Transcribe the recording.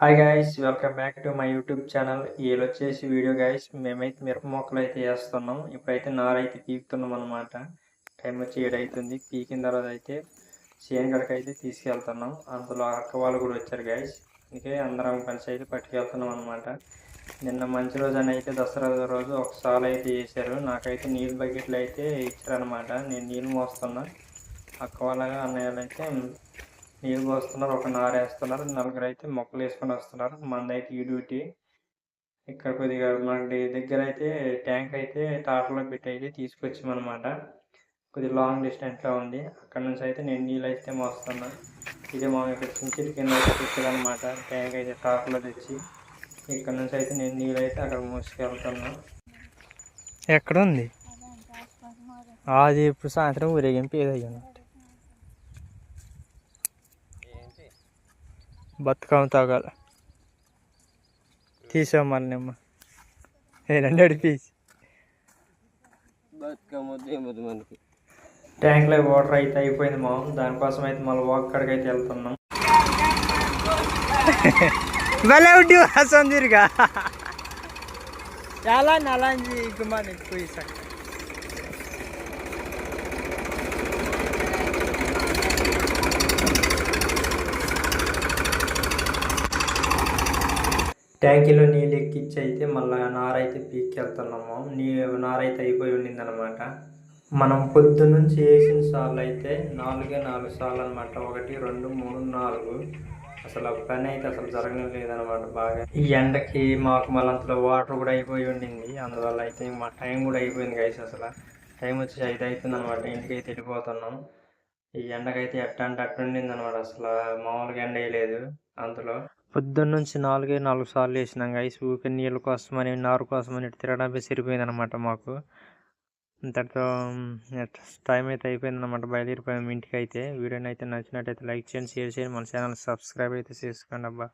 Hi guys welcome back to my YouTube channel వీళ్ళు వచ్చేసి video guys మేమైతే మిరప మొక్కలు అయితే వేస్తున్నాం. ఇప్పుడైతే నారైతే పీకుతున్నాం అనమాట టైం వచ్చి ఏడైతుంది. పీకిన తర్వాత అయితే చేను గడక అయితే తీసుకెళ్తున్నాం. అందులో అక్క వాళ్ళు కూడా వచ్చారు గైస్ అందుకే అందరం కలిసి అయితే పట్టుకెళ్తున్నాం అనమాట నిన్న మంచి రోజు అని అయితే దసరా రోజు ఒకసారి అయితే చేశారు. నాకైతే నీళ్ళు బకెట్లు అయితే ఇచ్చారనమాట నేను నీళ్ళు మోస్తున్నా. అక్క వాళ్ళ అన్నయ్యలు అయితే నీళ్ళు పోస్తున్నారు ఒక నార వేస్తున్నారు నలుగురు అయితే మొక్కలు వేసుకొని వస్తున్నారు. మందైతే ఈ డ్యూటీ. ఇక్కడ కొద్దిగా మనకి దగ్గర అయితే ట్యాంక్ అయితే టాటర్లో పెట్టి అయితే తీసుకొచ్చామన్నమాట. కొద్దిగా లాంగ్ డిస్టెన్స్లో ఉంది. అక్కడ నుంచి అయితే నేను నీళ్ళు అయితే మోస్తున్నా. ఇదే మా ఇక్కడ చించిటి కింద అయితే పెట్టారనమాట ట్యాంక్ అయితే టాటర్లో తెచ్చి ఇక్కడ నుంచి అయితే నేను నీళ్ళు అయితే అక్కడ మోసుకెళ్తున్నా. ఎక్కడ ఉంది? అది ఇప్పుడు సాయంత్రం ఊరేగింపు ఏదయ్యాను బతుకమ్మ తాగాల తీసాం మళ్ళీ నిమ్మ. ఏనండి అడిపేసి మనకి. ట్యాంక్లో వాటర్ అయితే అయిపోయింది మా దానికోసం అయితే మళ్ళీ వాక్ కాడికి అయితే వెళ్తున్నాం. భలే ఉండి చాలా నలాంజి గుమాని పోయి సార్. ట్యాంకీలో నీళ్ళు ఎక్కించి అయితే మళ్ళీ నారైతే పీక్కెళ్తున్నాము. నీ నారైతే అయిపోయి ఉండింది అనమాట మనం పొద్దున్నుంచి వేసిన సార్లు అయితే నాలుగే నాలుగు సార్లు అనమాట ఒకటి రెండు మూడు నాలుగు. అసలు పని అయితే అసలు జరగడం లేదనమాట బాగా. ఈ ఎండకి మాకు మళ్ళీ అంతలో వాటర్ కూడా అయిపోయి ఉండింది. అందువల్ల అయితే మా టైం కూడా అయిపోయింది గైస్ అసలు. టైం వచ్చి ఐదు అవుతుంది అనమాట ఇంటికి అయితే వెళ్ళిపోతున్నాం. ఈ ఎండకైతే ఎట్టంటే అంటే ఉండింది అనమాట అసలు. మామూలుగా ఎండ వేయలేదు అందులో. పొద్దున్న నుంచి నాలుగే నాలుగు సార్లు వేసినాం గైస్ ఊరికే నీళ్ళ కోసమని నారు కోసమని అని తిరగడానికి సరిపోయింది అనమాట మాకు. అంతటితో టైం అయితే అయిపోయింది అనమాట బయలుదేరిపోయాము ఇంటికి అయితే వీడియోని అయితే నచ్చినట్టయితే లైక్ చేయండి షేర్ చేయండి. మన ఛానల్ సబ్స్క్రైబ్ అయితే చేసుకోండి అబ్బా.